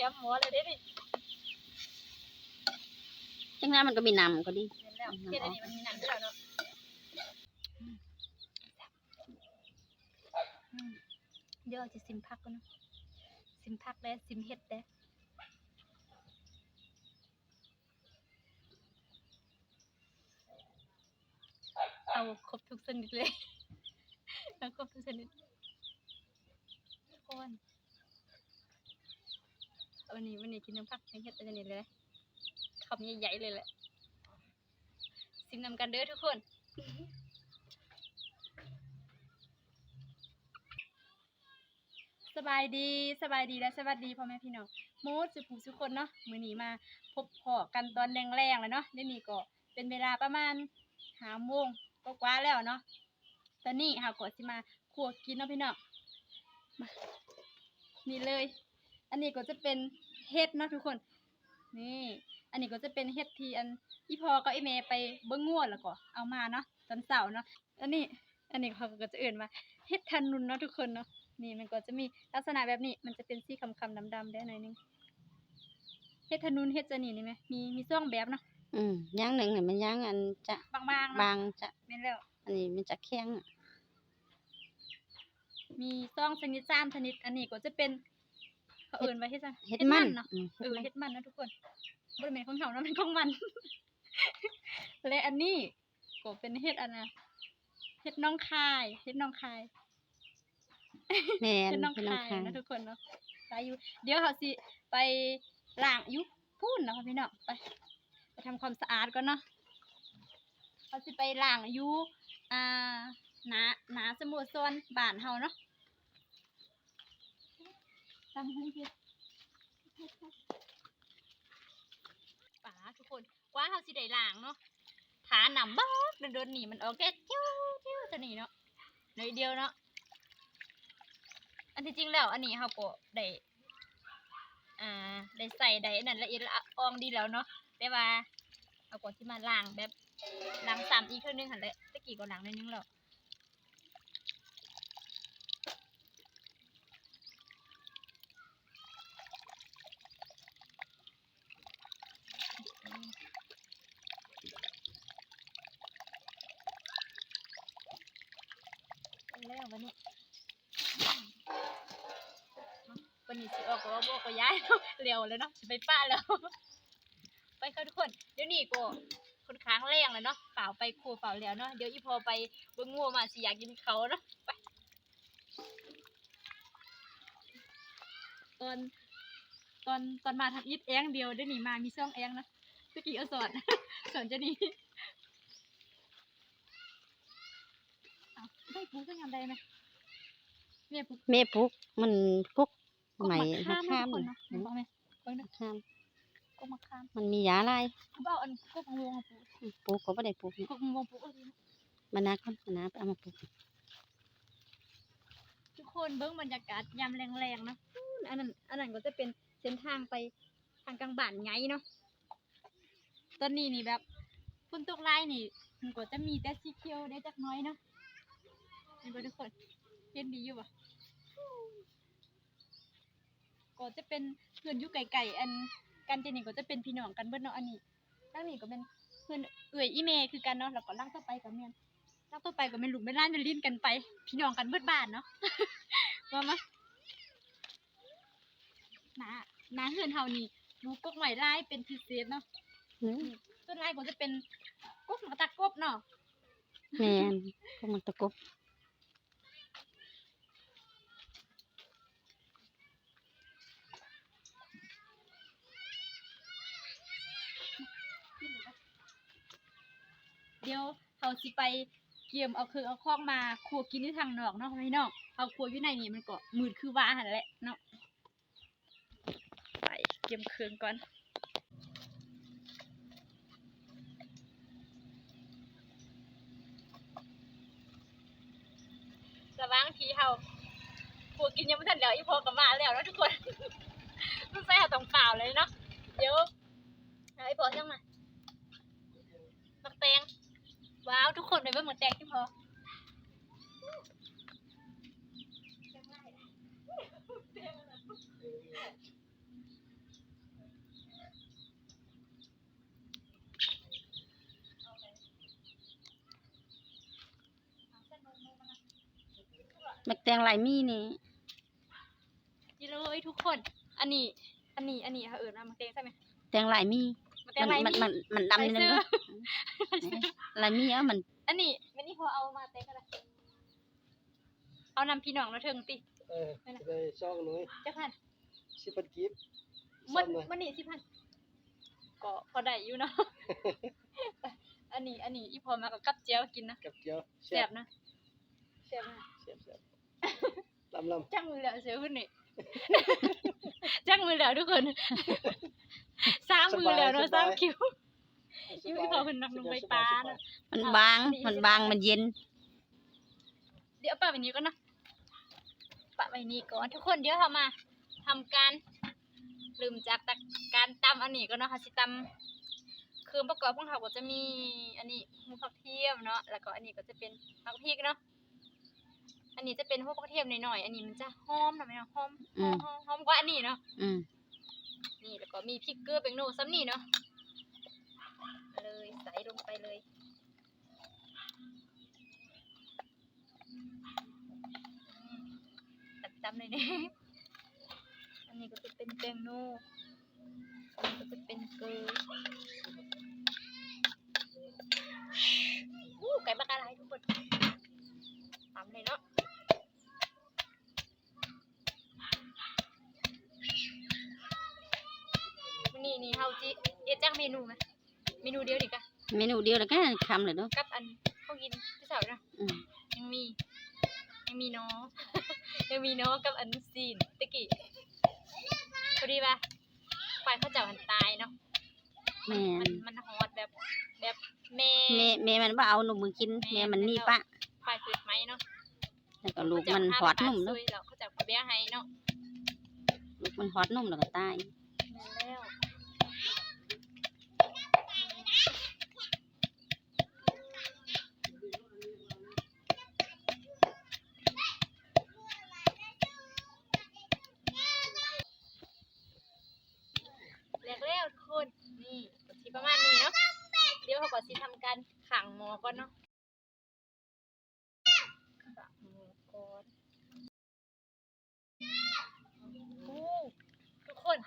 แอมหมอเลยเด้นี่จังนั้นมันก็มีน้ำก็ดีเห็นแล้วเฮ็ดอันนี้มันมีนังด้วยเนาะเดี๋ยวจะซิมพักก่อนนะซิมพักแล้ซิมเฮ็ดแล้เอาครบทุกชนิดเลยเอาครบทุกชนิดทุกคน วันนี้วันนี้กินน้ำพักให้เฮ็ดอันนี้เลยนะคำใหญ่ๆเลยแหละซิมนำกันเด้อทุกคนสบายดีสบายดีและสวัสดีพ่อแม่พี่น้องโมดสุภูสุคนเนาะมื้อนี้มาพบพอกันตอนแรงๆแล้วเนาะเดี๋ยวนี้ก็เป็นเวลาประมาณหาโมงก็กว่าแล้วเนาะตอนนี้เฮาก็สิมาคั่วกินเนาะพี่น้องมานี่เลย อันนี้ก็จะเป็นเห็ดเนาะทุกคน นี่ อันนี้ก็จะเป็นเห็ดที่อันอีพอก็ไอเมย์ไปเบิ้งงวดแล้วก็เอามาเนาะตอนเสาร์เนาะ อันนี้ อันนี้เขาก็จะเอื่นมาเห็ดทันนุนเนาะทุกคนเนาะ นี่มันก็จะมีลักษณะแบบนี้ มันจะเป็นสีคำๆดำๆได้หน่อยนึงเห็ดทันนุนเห็ดจะนี่นี่ไหมมีมีซ่องแบบเนาะ อืมอย่างหนึ่งเนี่ยมันอย่างอันจะบางๆเนาะบางจะแม่นแล้ว อันนี้มันจะแข็งอะมีซ่องชนิดสามชนิด อันนี้ก็จะเป็น เขาเอื่นว่าเห็ดจังเฮ็ดมันเนาะอืมเออเฮ็ดมันนะทุกคนบริเวณของเขานะเป็นของมัน และอันนี้ก็เป็นเฮ็ดอันนะเฮ็ดน้องคายเฮ็ดน้องคายแม่นเฮ็ดน้องเป็นน้องคายคายนะทุกคนเนาะไปอยู่เดี๋ยวเขาสิไปล้างอยุพูนเนาะพี่น้องไปไปทำความสะอาดก่อนเนาะเขาสิไปล้างอยุอ่าหนาหนาสมุทรโซนบ้านเฮาเนาะ ตามให้พี่ป๋าทุกคนกว่าเขาสิได้ล้างเนาะฐานหนำบ้กโดนๆหนีมันออกแค่เจ้าเจ้าจะหนีเนาะหน่อยเดียวเนาะอันที่จริงแล้ว อันนี้เขาก็ได้อ่าได้ใส่ได้นั่นละเอียดละอองดีแล้วเนาะแต่ว่าเอาก็ที่มาล้างแบบล้างซ้ำอีกเท่านึงหันแหละตะกี้ก็ล้างนิดนึงแล้ว สิออกก็ว่าบอกก็ย้ายเนาะเร็วแล้วเนาะสิไปป้าแล้ว ไปค่ะทุกคน เดี๋ยวนี้ก็คนข้างแรงเลยเนาะเปล่าไปครัวเปล่าแล้วเนาะ เดี๋ยวอีพอไปเบิ่งงัวมาสิอยากกินเขาเนาะ ไปตอนตอนตอนมาทำอีทแองเดียวเดี๋ยวนี้มามีซ่องแองนะตะกี้เอาสอน สอนจะนี่เอาได้ปุ๊กก็ยังได้ไหมแม่ปุ๊กแม่ปลูกมันปลูก ก็ใหม่มะขามมะนะขามทุกคนเนาะเห็นบอกไหมเบิ่งเด้อข้ามก็มะขามมันมียาลายกูบอกอันก็พังวงปุ๊กปลูกก็บ่ได้ปลูกก็พังวงปุ๊กเออมันนาก่อนมันนาไปเอามาปลูกทุกคนเบิ้งบรรยากาศยามแรงๆเนาะอู้อันนั้นอันนั้นก็จะเป็นเส้นทางไปทางกลางบ้านไงเนาะตอนนี้นี่แบบฝนตกลายนี่มันก็จะมีแต่สีเขียวได้จักหน้อยเนาะเห็นบ่ทุกคนเห็นดีอยู่ปะ ก็จะเป็นเพื่อนอยู่ไกลๆอันกันเจนี่ก็จะเป็นพี่น้องกันเบิดเนาะอันนี้ล่างนี่ก็เป็นเพื่อนเอื่อยอีเมคือกันเนาะแล้วก็ล่างต่อไปกับเมียนลักต่อไปก็เป็นลูกเป็นหล้านเป็นลิ้นกันไป พี่น้องกันเบิดบ้านเนาะว่ามาหนาหนาเฮือนเฮานี่ดูกกใหม่ลายเป็นพิเศษเนาะอืมต้นลายก็จะเป็นกกหมาตะกบเนาะแม่นพวกมันตะกบ ดี๋ยวเฮาสิไปเกี่ยมเอาคือเอาคอกมาครัวกินที่ทางนอกเนาะพี่น้องเฮาครัวอยู่ในนี่มันก็มืดคือว่าหันแหละเนาะไปเกี่ยมเครื่องก่อนระว่างที่เฮาปูกินยังไม่ทันแล้วอีพอก็มาแล้วนะทุกคนมันใส่เฮาต้องเปล่าเลยเนาะเดี๋ยวเอาไอ้พอจังมามักแตง ว้าว ทุกคนไปเบิ้งหมดแตกที่พอแมกแตงลายมีนี่ นี่เลยทุกคน อันนี้ อันนี้ อันนี้ค่ะเอิแมกแตงใช่ไหมแตงลายมีมันมันมันดำนิดนึง ลายมีเอ้ามันอันนี้มันนี่พอเอามาเตงกันเลยเอานำพี่น้องมาเถิงติเออได้ช่องหน่อยเจ้าพันสิบพันกิฟมันมันนี่สิพันก็พอได้อยู่เนาะอันนี้อันนี้อีพอมากับกับเจียวกินนะกับเจียวแซ่บนะแซ่บนะแซ่บแซ่บลำลำจังมือแล้วเสียขึ้นนี่จังมือแล้วทุกคนสามมือแล้วเนาะสามคิว คิวอีพอขึ้นนักลงไปปลานะมันบาง มันบาง มันเย็น เดี๋ยวปะไว้นี้ก่อนนะปะไว้นี้ก่อนทุกคนเดี๋ยวเรามาทำการลืมจากการตำอันนี้ก็เนาะค่ะสิตำคือประกอบของเขาก็จะมีอันนี้หมูผักเทียมเนาะแล้วก็อันนี้ก็จะเป็นผักพริกเนาะอันนี้จะเป็นพวกผักเทียมหน่อยๆอันนี้มันจะหอมหน่อยเนาะหอมหอมหอมกว่าอันนี้เนาะนี่แล้วก็มีพริกเกลือเป็นโนซ้ำนี่เนาะ เลยใส่ลงไปเลย ตัดจำเลยเนี่ยอันนี้ก็จะเป็นแตงโนอันนี้ก็จะเป็นเกลืออู้ไก่บักอะไรทุกคนตำเลยเนาะมื้อนี่นี่เฮาจิเอ็ดจักเมนูไหมเมนูเดียวดิกะ เมนูเดียวแล้วก็คำเลยเนาะกับอันเขากินพี่สาวนะอืมยังมี ยังมีน้อง ยังมีน้องกับอันซีนตะกี้พอดีป่ะควายเขาเจับหันตายเนาะแม่มันนมันฮอดแบบแบบแม่แม่แม่มันว่าเอาหนุ่มมือกินแม่มันนี่ปะควายเกิดไหมเนาะแล้วก็ลูกมันหอดนุ่มเนาะเนาะแล้วเขาจับกระเบี้ยให้เนาะลูกมันหอดนุ่มแล้วก็ตายนั่นแล้วแรกแล้วทุกคน นี่ก็สิประมาณนี้เนาะ เดี๋ยวเขาก็ สิทำการขังหมอก่อนเนาะขังหมอก่อนโอ้ทุกคน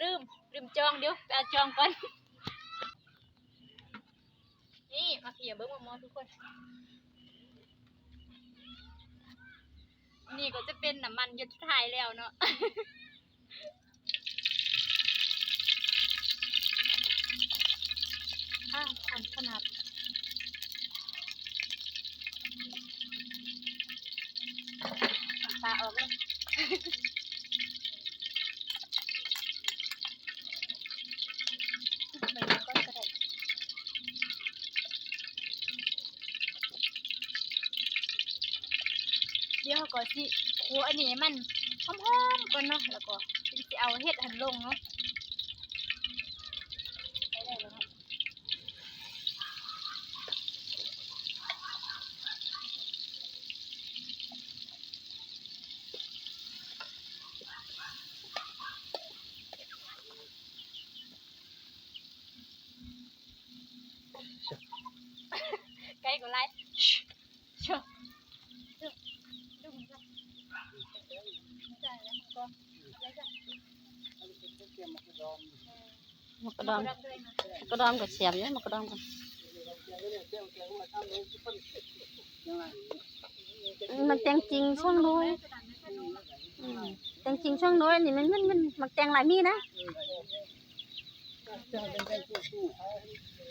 ลืม ลืมจองเดี๋ยวไปเอาจองก่อน นี่มาเขียเบิ้งมามอทุกคน นี่ก็จะเป็นน้ำมันยดสุดท้ายแล้วเนาะ อันขนาดตาออกเลยใบนี้ก็กระไดเดี๋ยวก็สิคั่วอันนี้มันหอมๆก่อนเนาะแล้วก็สิเอาเห็ดหันลงเนาะไปได้แล้วเนาะ ใกล้กว่าไรเชื่อเชื่อดูมันจ้ะจ้ะแล้วก็แล้วจ้ะเตรียมม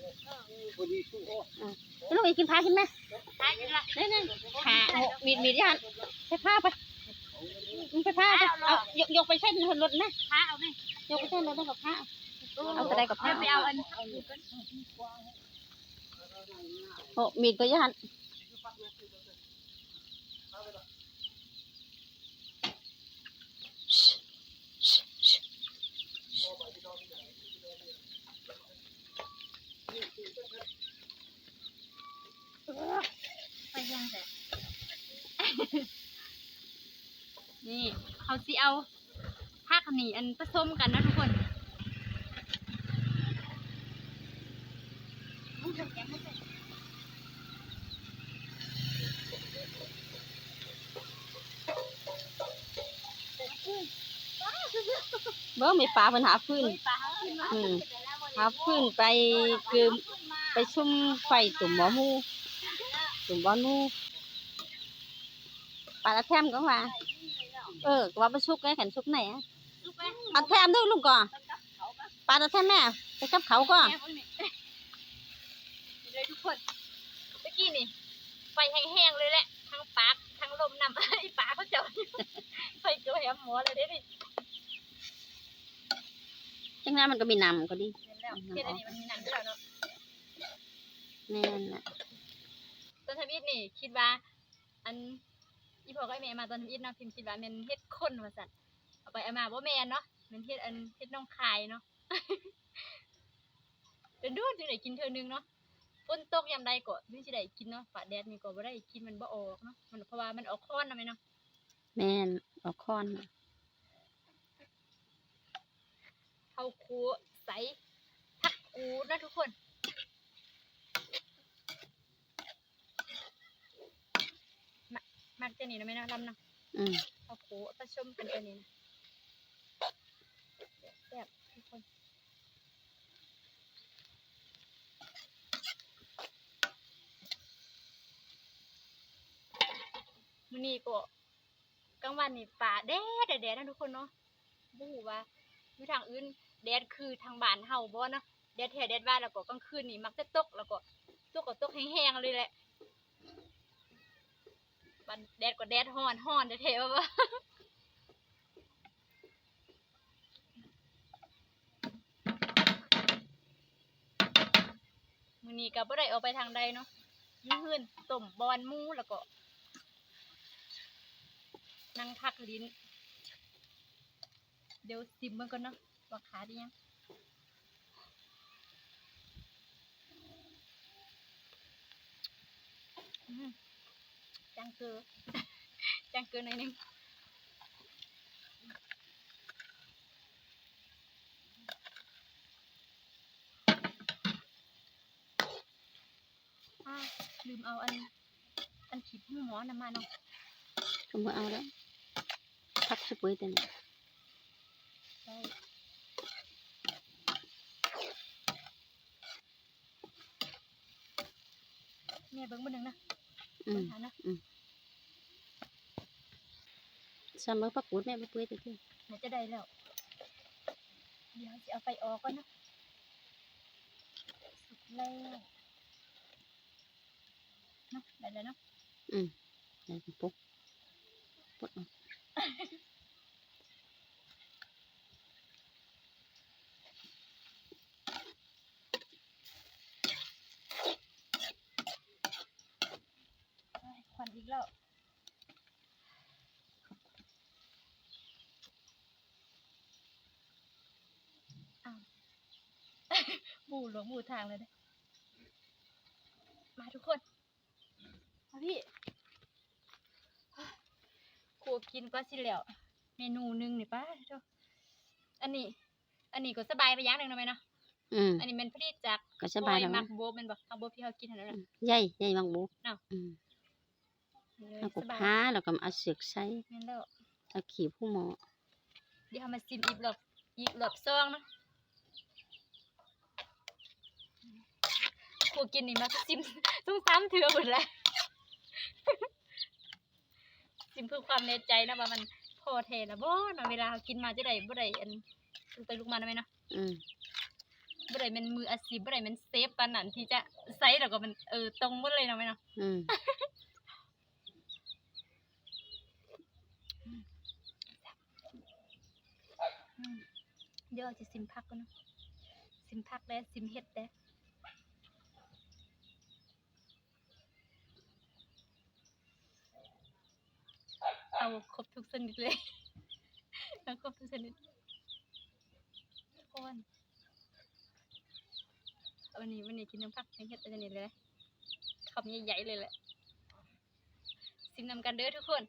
ากระดองมันกระดองรับด้วยนะมันกระดองก็เสียบอยู่มันกระดองก็เตรียมไว้เนี่ยเตรียมเตรียมมาทำเลยสิบพันยังไงมันแตงจริงช่างน้อยอืมแตงจริงช่างน้อยนี่มันมันมันมันแตงหลายมีนะจะเป็นได้สู้สู้พอดีสู้โอ้ลูกอีกกินพาขึ้นไหมตายกันละนี่นี่ขาโอ้มีดมีดยันไปผ้าไปมึงไปผ้าไปเอายกยกไปเส้นรถนะท้าเอาไหมยกไปเส้นรถได้กับผ้าเอาแต่ใดกับผ้าไปเอาอันโอ้มีดก็ยันี่เขาสิเอาผักหนีอันผสมกันนะทุกคนเบิ้งไม่ปลาเพิ่นหาพื้นอืมหาพื้นไปเกิมไปชุ่มไฟตุ่มหมอมูตุ่มบอนูปลาละแทมก็มา เออก็ว่าไปชุกไงขันชุกไหนอะลูกไปปลาแทมด้วยลุงก่อนปลาละแทมแม่ไปกับเขาก็แม่พวกนี้เลยทุกคนเมื่อกี้นี่ไฟแห้งๆเลยแหละทั้งปากทั้งลมนำไอ้ปลาเขาเจ้าไฟเกลือแหมหมอเลยเด้นี่จังนั้นมันก็มีน้ำก็ดีเห็นแล้วเห็นอันนี้มันมีหนังด้วยเนาะแม่นน่ะตอนทำอิฐนี่คิดว่าอัน อีพ่อก็ไอ้แม่มาตอนทำอิฐเนาะพิมพ์คิดว่าแมันเฮ็ดคนว่าซั่นเอาไปเอามาบ่แม่นเนาะแมันเฮ็ดอันเฮ็ดน้องคายเนาะเป็นดูจึงได้กินเทื่อนึงเนาะฝนตกยามใดก็ถึงสิได้กินเนาะฝาแดดนี่ก็บ่ได้กินมันบ่ออกเนาะมันเพราะว่ามันออกค้อนนะแม่เนาะแม่นเออกคอนข้าวคูใสผักกูดนะทุกคน มักมักจะนี่นะแม่เนาะลำเนาะอืมเอาโขผสมกันตัวนี้นะแซ่บทุกคนมื้อนี้ก็กลางวันนี่ป่าแดดแดดนะทุกคนเนาะบ่ฮู้ว่าอยู่ทางอื่นแดดคือทางบ้านเฮาบ่เนาะแดดแท้แดดว่าแล้วก็กลางคืนนี่มักจะตกแล้วก็ตกก็ตกแห้งๆเลยแหละ บัดแดดก็แดดฮ้อนฮ้อนแท้ๆว่ามือนี้ก็บ่ได้ออกไปทางใดเนาะอยืนต้มบอนมูแล้วก็นั่งพักลิ้น เดี๋ยวซิมเบิ่งก่อนเนาะว่าขาดียังอืม จังเกอจังเกอหน่อยหนึงอ้าวลืมเอาอันอันขีดหูหมอนำมาเนาะก็บ่เอาแล้วพักสปุยแต่นี่ได้แม่เบิ่งบ่หนึงนะอืเบิ่มงหานะ ซ้ำเบิ่งพักกูดแม่บ่เปื่อยแต่คือน่าจะได้แล้ว เดี๋ยวสิเอาไฟออกก่อนนะสุกแล้วเนาะได้แล้วเนาะได้ปุ๊บปุ๊บเอา เอ้ยควันอีกแล้วอ้าว บู หลวงบูทางเลยเด้อมาทุกคน มาพี่ครัวกินก็สิแล้ว เมนูหนึงนี่ป้าเจ้าอันนี้ อันนี้ก็สบายไปอย่างหนึ่งนะไหมเนาะ อืม อันนี้เป็นผลิตจากก็สบายแล้วมันะกโบเป็นบอกเอาโบที่เขากินเท่านั้นแหละ ใหญ่ใหญ่บางบุอ้าว อืมเลยเอาก็สบายพาแล้วก็มาเอาเสือกใส่งั้นแล้ว เอาขีบผู้หมอ เดี๋ยวเอามาซิมอีกรอบอีกรอบซองนะ ครัวกินนี่มาซิมต้องซ้ำเถื่อหมดเลยซิมเพื่อความแน่ใจนะว่ามันพอเทแล้วบ่เนาะเวลาเขากินมาจะได้บ่ได้อันลูกไปลูกมาได้ไหมเนาะอืมบ่ได้เป็นมืออาชีพบ่ได้เป็นเซฟปานนั้นที่จะใส่แล้วก็มันเออตรงหมดเลยเนาะไหมเนาะอืมอืมเดี๋ยวจะซิมพักก่อนเนาะซิมพักแล้วซิมเฮ็ดแล้ว เอาครบทุกชนิดเลยเอาครบทุกชนิดทุกคนวันนี้วันนี้กินน้ำพักให้เฮ็ดอันนี้เลยคำใหญ่ๆเลยแหละซิมนำกันเด้อทุกคน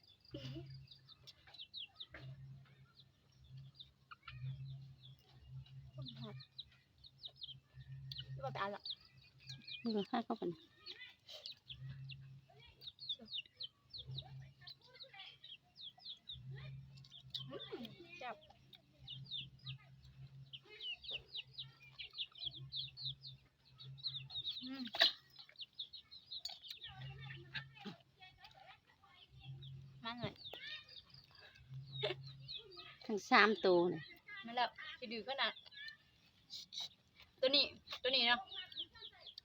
ว่าไปเอาละมันก็ค่าเข้ากัน จับ ทั้งสามตัวน่ะนั่นแหละคือดื้อขนาดตัวนี้ตัวนี้เนาะ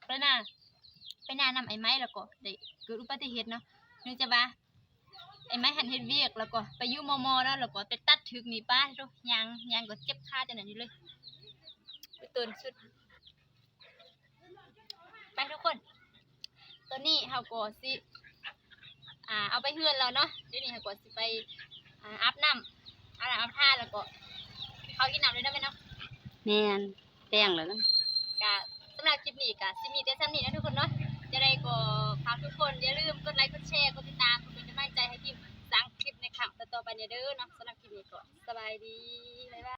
ไปหน้าไปหน้านำไอ้ไม้แล้วก็ได้เกิดอุบัติเหตุเนาะนื่งจากว่าไอ้ไม้หันเฮ็ดเวียกแล้วก็ไปอยู่มอมอแล้วแล้วก็ไปตัดถึกนี่ป้าทุกยางยางก็เจ็บขาจังนั้นนี่เลยไปตื่นสุดไปทุกคน ตัวนี้เฮาก็สิอ่าเอาไปเฮือนแล้วเนาะเดี๋ยวนี้เฮาก็สิไปอ่าอาบน้ำ อาบน้ำอาบท่าแล้วก็เขากินน้ำเลยได้ไหมเนาะแม่นแป้งแล้วนะกะสำหรับคลิปนี้กะสิมีแต่ซ้ำนี้นะทุกคนเนาะจะได้ก็ฝากทุกคนอย่าลืมกดไลค์กดแชร์กดติดตามกดเป็นกำลังใจให้ทีมสร้างคลิปในครั้งต่อๆไปเนี่ยเด้อเนาะสำหรับคลิปนี้ก็สบายดี